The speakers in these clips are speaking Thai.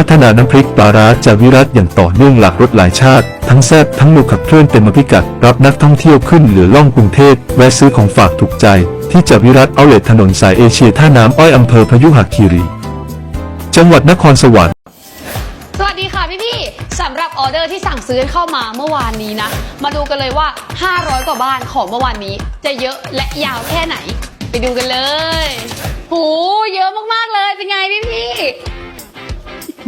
พัฒนาน้ำพริกปลาร้าจากวิรัตอย่างต่อเนื่องหลากรสหลายชาติ ทั้งแซ่บทั้งนุกขับเคลื่อนเต็มพิกัด รับนักท่องเที่ยวขึ้นเหลือล่องกรุงเทพแวะซื้อของฝากถูกใจ ที่จากวิรัตเอาเลทถนนสายเอเชียท่าน้ำอ้อยอำเภอพยุหคีรี จังหวัดนครสวรรค์สวัสดีค่ะพี่พี่สำหรับออเดอร์ที่สั่งซื้อเข้ามาเมื่อวานนี้นะ มาดูกันเลยว่า 500 กว่าบ้านของเมื่อวานนี้ จะเยอะและยาวแค่ไหน ไปดูกันเลย หู เยอะมากๆเลย เป็นไงพี่พี่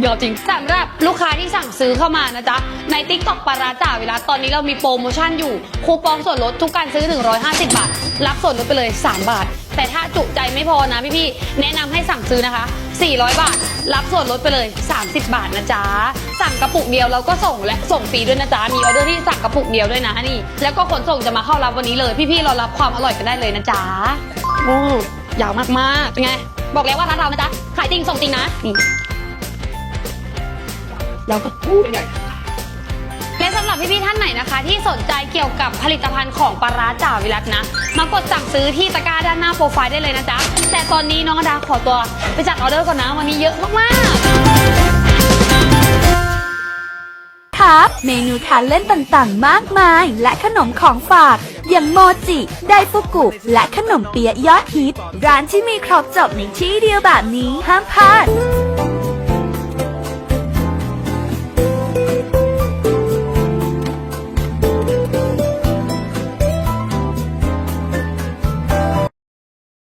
ยอะจริงสำหรับลูกค้าที่สั่งซื้อเข้ามานะจ๊ะ ใน t ิ k t o k ปาราจ่าเวลาตอนนี้เรามีโปรโมชั่นอยู่ คูปองส่วนลดทุกการซื้อ 150 บาท รับส่วนลดไปเลย 3 บาท แต่ถ้าจุใจไม่พอนะพี่พี่ๆแนะนำให้สั่งซื้อนะคะ 400 บาท รับส่วนลดไปเลย 30 บาทนะจ๊ะ สั่งกระปุกเดียวเราก็ส่งและส่งฟรีด้วยนะจ๊ะ มีออเดอร์ที่สั่งกระปุกเดียวด้วยนะนี่ แล้วก็ขนส่งจะมาเข้ารับวันนี้เลย พี่ๆเรารับความอร่อยกันได้เลยนะจ๊ะโอ้ยาวมากๆเป็นไงบอกแล้วว่าร้านเรานะจ๊ะขายจริงส่งจริงนะนี่ เราก็พูดใหญ่และสำหรับพี่ๆท่านไหนนะคะ ที่สนใจเกี่ยวกับผลิตภัณฑ์ของปลาร้าจ่าวิรัตนะ มากดสั่งซื้อที่ตะกร้าด้านหน้าโปรไฟล์ได้เลยนะจ๊ะ แต่ตอนนี้น้องอดาขอตัวไปจัดออเดอร์ก่อนนะ วันนี้เยอะมากๆ ครับเมนูทานเล่นต่างๆ มากมาย และขนมของฝาก อย่างโมจิ ไดฟุกุ และขนมเปี๊ยะยอดฮิต ร้านที่มีครบจบในที่เดียวแบบนี้ห้ามพลาด